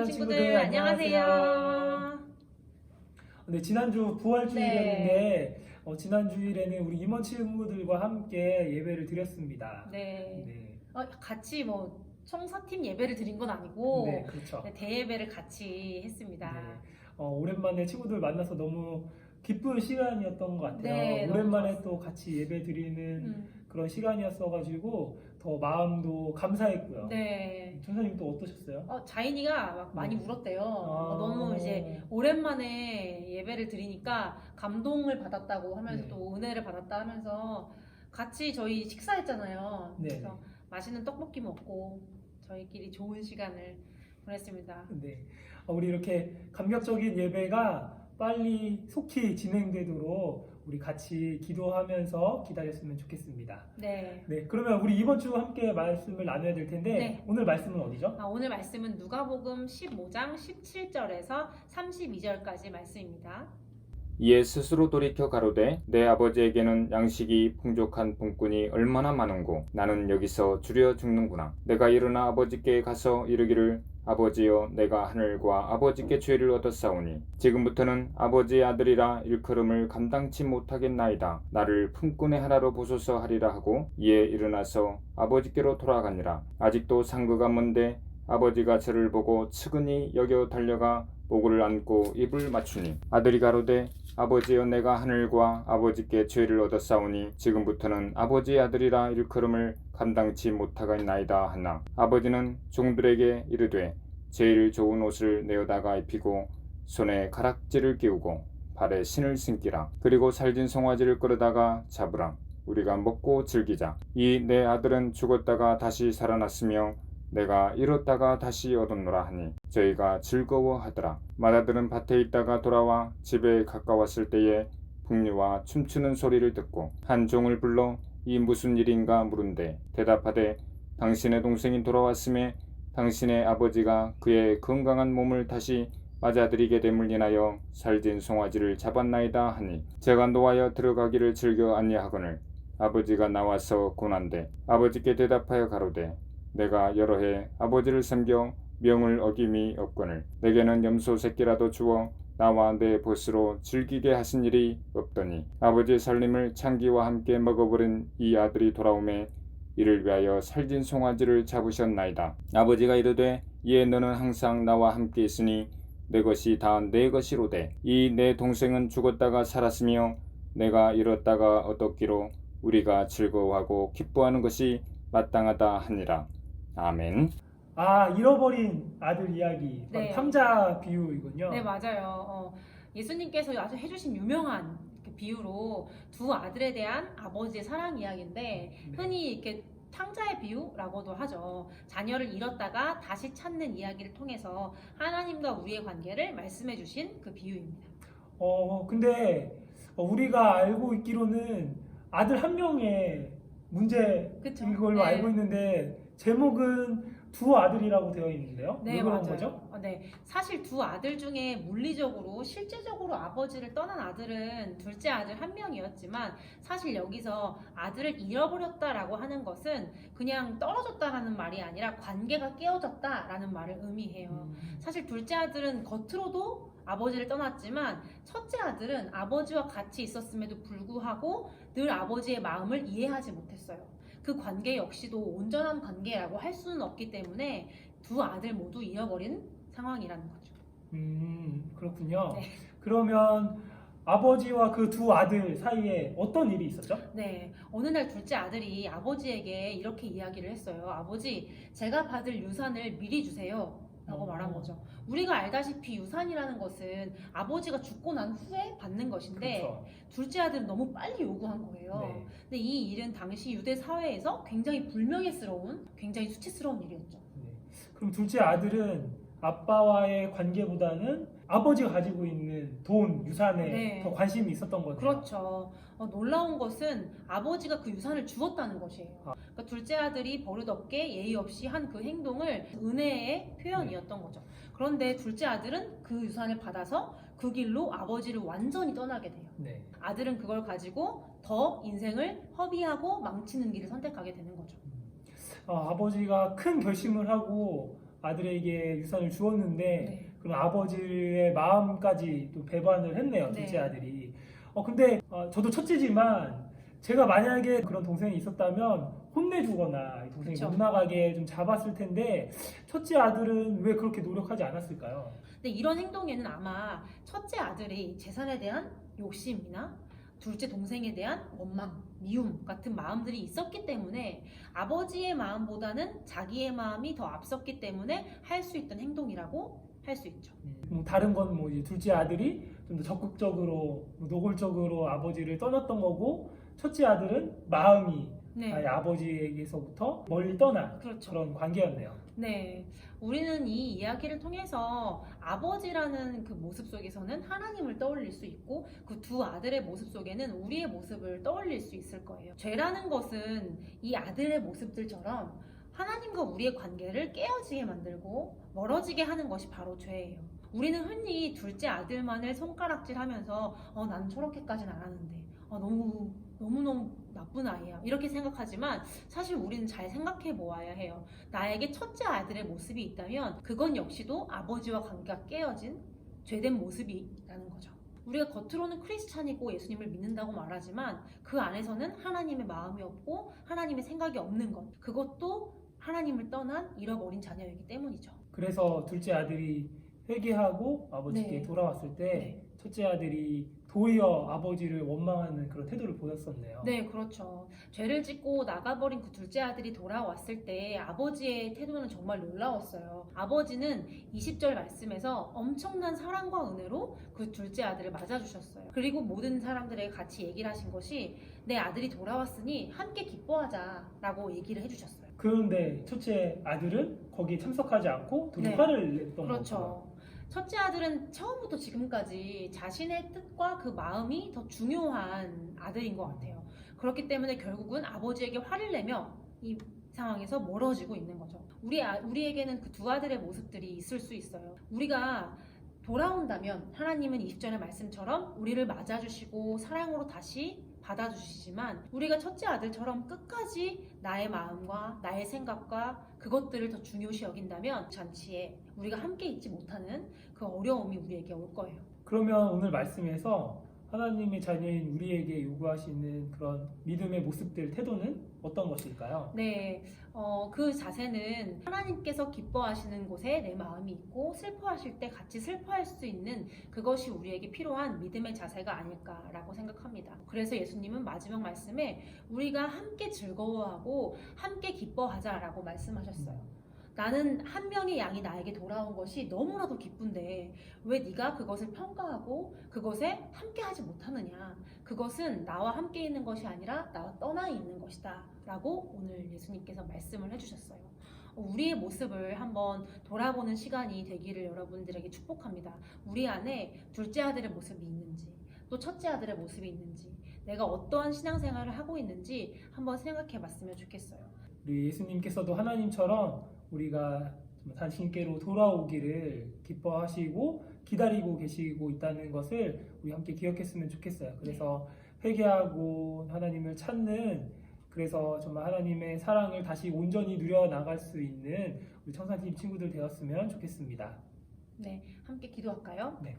유치원 친구들 안녕하세요. 네, 지난주 부활주일이었는데 어, 지난 주일에는 우리 임원 친구들과 함께 예배를 드렸습니다. 네. 네, 어, 같이 뭐 청사팀 예배를 드린 건 아니고 네, 그렇죠. 네, 대예배를 같이 했습니다. 네. 어, 오랜만에 친구들 만나서 너무 기쁜 시간이었던 것 같아요. 네, 오랜만에. 또 같이 예배 드리는 음, 그런 시간이었어가지고 더 마음도 감사했고요. 네. 전사님 또 어떠셨어요? 어, 자인이가 막 많이 네. 울었대요. 아. 어, 너무 이제 오랜만에 예배를 드리니까 감동을 받았다고 하면서 네. 또 은혜를 받았다 하면서 같이 저희 식사했잖아요. 네. 그래서 맛있는 떡볶이 먹고 저희끼리 좋은 시간을 보냈습니다. 네. 어, 우리 이렇게 감격적인 예배가 빨리 속히 진행되도록 우리 같이 기도하면서 기다렸으면 좋겠습니다. 네. 네, 그러면 우리 이번 주 함께 말씀을 나눠야 될 텐데 네. 오늘 말씀은 어디죠? 아, 오늘 말씀은 누가복음 15장 17절에서 32절까지 말씀입니다. 이에 스스로 돌이켜 가로되 내 아버지에게는 양식이 풍족한 분꾼이 얼마나 많은고 나는 여기서 줄여 죽는구나. 내가 일어나 아버지께 가서 이르기를 아버지여 내가 하늘과 아버지께 죄를 얻었사오니 지금부터는 아버지의 아들이라 일컬음을 감당치 못하겠나이다. 나를 품꾼의 하나로 보소서 하리라 하고 이에 일어나서 아버지께로 돌아가니라. 아직도 상거가 먼데 아버지가 저를 보고 측은히 여겨 달려가 목을 안고 입을 맞추니 아들이 가로되 아버지여 내가 하늘과 아버지께 죄를 얻었사오니 지금부터는 아버지의 아들이라 일컬음을 감당치 못하겠나이다 하나. 아버지는 종들에게 이르되 제일 좋은 옷을 내어다가 입히고 손에 가락지를 끼우고 발에 신을 신기라. 그리고 살진 송아지를 끌어다가 잡으라. 우리가 먹고 즐기자. 이 내 아들은 죽었다가 다시 살아났으며 내가 잃었다가 다시 얻었노라 하니 저희가 즐거워하더라. 맏아들은 밭에 있다가 돌아와 집에 가까웠을 때에 풍류와 춤추는 소리를 듣고 한 종을 불러 이 무슨 일인가 물은데 대답하되 당신의 동생이 돌아왔음에 당신의 아버지가 그의 건강한 몸을 다시 맞아들이게 됨을 인하여 살진 송아지를 잡았나이다 하니 제가 노하여 들어가기를 즐겨 아니하거늘 아버지가 나와서 고난데 아버지께 대답하여 가로되 내가 여러 해 아버지를 섬겨 명을 어김이 없거늘. 내게는 염소 새끼라도 주어 나와 내 보스로 즐기게 하신 일이 없더니 아버지의 살림을 창기와 함께 먹어버린 이 아들이 돌아오매 이를 위하여 살진 송아지를 잡으셨나이다. 아버지가 이르되 이에 너는 항상 나와 함께 있으니 내 것이 다 내 것이로되. 이 내 동생은 죽었다가 살았으며 내가 잃었다가 얻었기로 우리가 즐거워하고 기뻐하는 것이 마땅하다 하니라 아멘. 아 잃어버린 아들 이야기 네. 탐자 비유이군요. 네, 맞아요. 어, 예수님께서 아주 해주신 유명한 그 비유로 두 아들에 대한 아버지의 사랑 이야기인데 네. 흔히 이렇게 탕자의 비유라고도 하죠. 자녀를 잃었다가 다시 찾는 이야기를 통해서 하나님과 우리의 관계를 말씀해 주신 그 비유입니다. 어 근데 어, 우리가 알고 있기로는 아들 한 명의 문제 그쵸? 이걸로 네. 알고 있는데 제목은 두 아들이라고 되어 있는데요. 네, 왜 그런 맞아요. 거죠? 어, 네. 사실 두 아들 중에 물리적으로 실제적으로 아버지를 떠난 아들은 둘째 아들 한 명이었지만 사실 여기서 아들을 잃어버렸다라고 하는 것은 그냥 떨어졌다라는 말이 아니라 관계가 깨어졌다라는 말을 의미해요. 음, 사실 둘째 아들은 겉으로도 아버지를 떠났지만 첫째 아들은 아버지와 같이 있었음에도 불구하고 늘 아버지의 마음을 이해하지 못했어요. 그 관계 역시도 온전한 관계라고 할 수는 없기 때문에 두 아들 모두 잃어버린 상황이라는 거죠. 음, 그렇군요. 네. 그러면 아버지와 그 두 아들 사이에 어떤 일이 있었죠? 네, 어느 날 둘째 아들이 아버지에게 이렇게 이야기를 했어요. 아버지, 제가 받을 유산을 미리 주세요. 라고 어. 말한 거죠. 우리가 알다시피 유산이라는 것은 아버지가 죽고 난 후에 받는 것인데 그렇죠. 둘째 아들은 너무 빨리 요구한 거예요. 네. 근데 이 일은 당시 유대 사회에서 굉장히 불명예스러운, 굉장히 수치스러운 일이었죠. 네. 그럼 둘째 아들은 아빠와의 관계보다는 아버지가 가지고 있는 돈, 유산에 네. 더 관심이 있었던 거네요. 그렇죠. 어, 놀라운 것은 아버지가 그 유산을 주었다는 것이에요. 아. 그러니까 둘째 아들이 버릇없게 예의 없이 한 그 행동을 은혜의 표현이었던 네. 거죠. 그런데 둘째 아들은 그 유산을 받아서 그 길로 아버지를 완전히 떠나게 돼요. 네. 아들은 그걸 가지고 더 인생을 허비하고 망치는 길을 선택하게 되는 거죠. 어, 아버지가 큰 결심을 하고 아들에게 유산을 주었는데 네. 그런 아버지의 마음까지 또 배반을 했네요. 둘째 네. 아들이. 어 근데 어, 저도 첫째지만 제가 만약에 그런 동생이 있었다면 혼내주거나 이 동생이 그쵸. 못 나가게 좀 잡았을 텐데 첫째 아들은 왜 그렇게 노력하지 않았을까요? 근데 이런 행동에는 아마 첫째 아들이 재산에 대한 욕심이나 둘째 동생에 대한 원망, 미움 같은 마음들이 있었기 때문에 아버지의 마음보다는 자기의 마음이 더 앞섰기 때문에 할 수 있던 행동이라고 할 수 있죠. 음, 다른 건 뭐 이제 둘째 아들이 좀 더 적극적으로 뭐 노골적으로 아버지를 떠났던 거고 첫째 아들은 마음이 네. 아예 아버지에게서부터 멀리 떠난 그렇죠. 그런 관계였네요. 네. 우리는 이 이야기를 통해서 아버지라는 그 모습 속에서는 하나님을 떠올릴 수 있고 그 두 아들의 모습 속에는 우리의 모습을 떠올릴 수 있을 거예요. 죄라는 것은 이 아들의 모습들처럼 하나님과 우리의 관계를 깨어지게 만들고 멀어지게 하는 것이 바로 죄예요. 우리는 흔히 둘째 아들만을 손가락질 하면서 어, 난 저렇게까지는 안 하는데 어, 너무 너무너무 나쁜 아이야 이렇게 생각하지만 사실 우리는 잘 생각해 보아야 해요. 나에게 첫째 아들의 모습이 있다면 그건 역시도 아버지와 관계가 깨어진 죄된 모습이라는 거죠. 우리가 겉으로는 크리스찬이고 예수님을 믿는다고 말하지만 그 안에서는 하나님의 마음이 없고 하나님의 생각이 없는 것. 그것도 하나님을 떠난 잃어버린 자녀이기 때문이죠. 그래서 둘째 아들이 회개하고 아버지께 네. 돌아왔을 때 네. 첫째 아들이 도리어 아버지를 원망하는 그런 태도를 보였었네요. 네, 그렇죠. 죄를 짓고 나가버린 그 둘째 아들이 돌아왔을 때 아버지의 태도는 정말 놀라웠어요. 아버지는 20절 말씀에서 엄청난 사랑과 은혜로 그 둘째 아들을 맞아주셨어요. 그리고 모든 사람들에게 같이 얘기를 하신 것이 내 아들이 돌아왔으니 함께 기뻐하자 라고 얘기를 해주셨어요. 그런데 첫째 아들은 거기에 참석하지 않고 둘이 네. 화를 냈던 거죠. 그렇죠. 첫째 아들은 처음부터 지금까지 자신의 뜻과 그 마음이 더 중요한 아들인 것 같아요. 그렇기 때문에 결국은 아버지에게 화를 내며 이 상황에서 멀어지고 있는 거죠. 우리 아, 우리에게는 그 두 아들의 모습들이 있을 수 있어요. 우리가 돌아온다면 하나님은 20절의 말씀처럼 우리를 맞아주시고 사랑으로 다시 받아주시지만 우리가 첫째 아들처럼 끝까지 나의 마음과 나의 생각과 그것들을 더 중요시 여긴다면 잔치에 우리가 함께 있지 못하는 그 어려움이 우리에게 올 거예요. 그러면 오늘 말씀에서 하나님의 자녀인 우리에게 요구하시는 그런 믿음의 모습들, 태도는 어떤 것일까요? 네, 어, 그 자세는 하나님께서 기뻐하시는 곳에 내 마음이 있고 슬퍼하실 때 같이 슬퍼할 수 있는 그것이 우리에게 필요한 믿음의 자세가 아닐까라고 생각합니다. 그래서 예수님은 마지막 말씀에 우리가 함께 즐거워하고 함께 기뻐하자라고 말씀하셨어요. 나는 한 명의 양이 나에게 돌아온 것이 너무나도 기쁜데 왜 네가 그것을 평가하고 그것에 함께하지 못하느냐? 그것은 나와 함께 있는 것이 아니라 나와 떠나 있는 것이다. 라고 오늘 예수님께서 말씀을 해주셨어요. 우리의 모습을 한번 돌아보는 시간이 되기를 여러분들에게 축복합니다. 우리 안에 둘째 아들의 모습이 있는지, 또 첫째 아들의 모습이 있는지, 내가 어떠한 신앙생활을 하고 있는지 한번 생각해 봤으면 좋겠어요. 우리 예수님께서도 하나님처럼 우리가 좀 당신께로 돌아오기를 기뻐하시고 기다리고 계시고 있다는 것을 우리 함께 기억했으면 좋겠어요. 그래서 회개하고 하나님을 찾는 그래서 정말 하나님의 사랑을 다시 온전히 누려 나갈 수 있는 우리 청산팀 친구들 되었으면 좋겠습니다. 네, 함께 기도할까요? 네.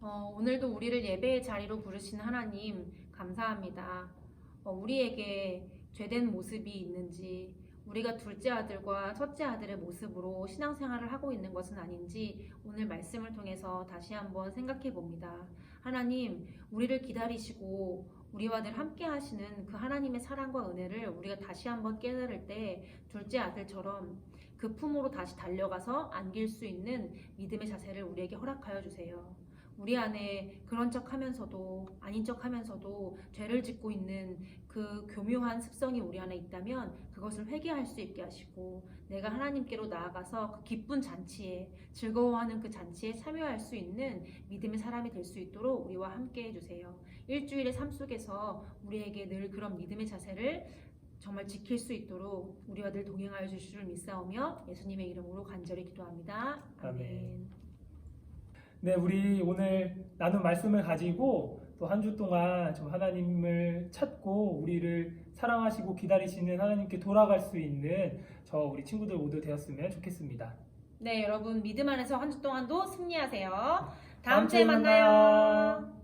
어, 오늘도 우리를 예배의 자리로 부르신 하나님 감사합니다. 어, 우리에게 죄된 모습이 있는지 우리가 둘째 아들과 첫째 아들의 모습으로 신앙생활을 하고 있는 것은 아닌지 오늘 말씀을 통해서 다시 한번 생각해 봅니다. 하나님, 우리를 기다리시고 우리와 늘 함께 하시는 그 하나님의 사랑과 은혜를 우리가 다시 한번 깨달을 때 둘째 아들처럼 그 품으로 다시 달려가서 안길 수 있는 믿음의 자세를 우리에게 허락하여 주세요. 우리 안에 그런 척 하면서도 아닌 척 하면서도 죄를 짓고 있는 그 교묘한 습성이 우리 안에 있다면 그것을 회개할 수 있게 하시고 내가 하나님께로 나아가서 그 기쁜 잔치에 즐거워하는 그 잔치에 참여할 수 있는 믿음의 사람이 될 수 있도록 우리와 함께 해주세요. 일주일의 삶 속에서 우리에게 늘 그런 믿음의 자세를 정말 지킬 수 있도록 우리와 늘 동행하여 주실 줄 믿사오며 예수님의 이름으로 간절히 기도합니다. 아멘. 아멘. 네, 우리 오늘 나눈 말씀을 가지고 또 한 주 동안 좀 하나님을 찾고 우리를 사랑하시고 기다리시는 하나님께 돌아갈 수 있는 저 우리 친구들 모두 되었으면 좋겠습니다. 네, 여러분 믿음 안에서 한 주 동안도 승리하세요. 다음, 다음 주에 만나요. 만나요.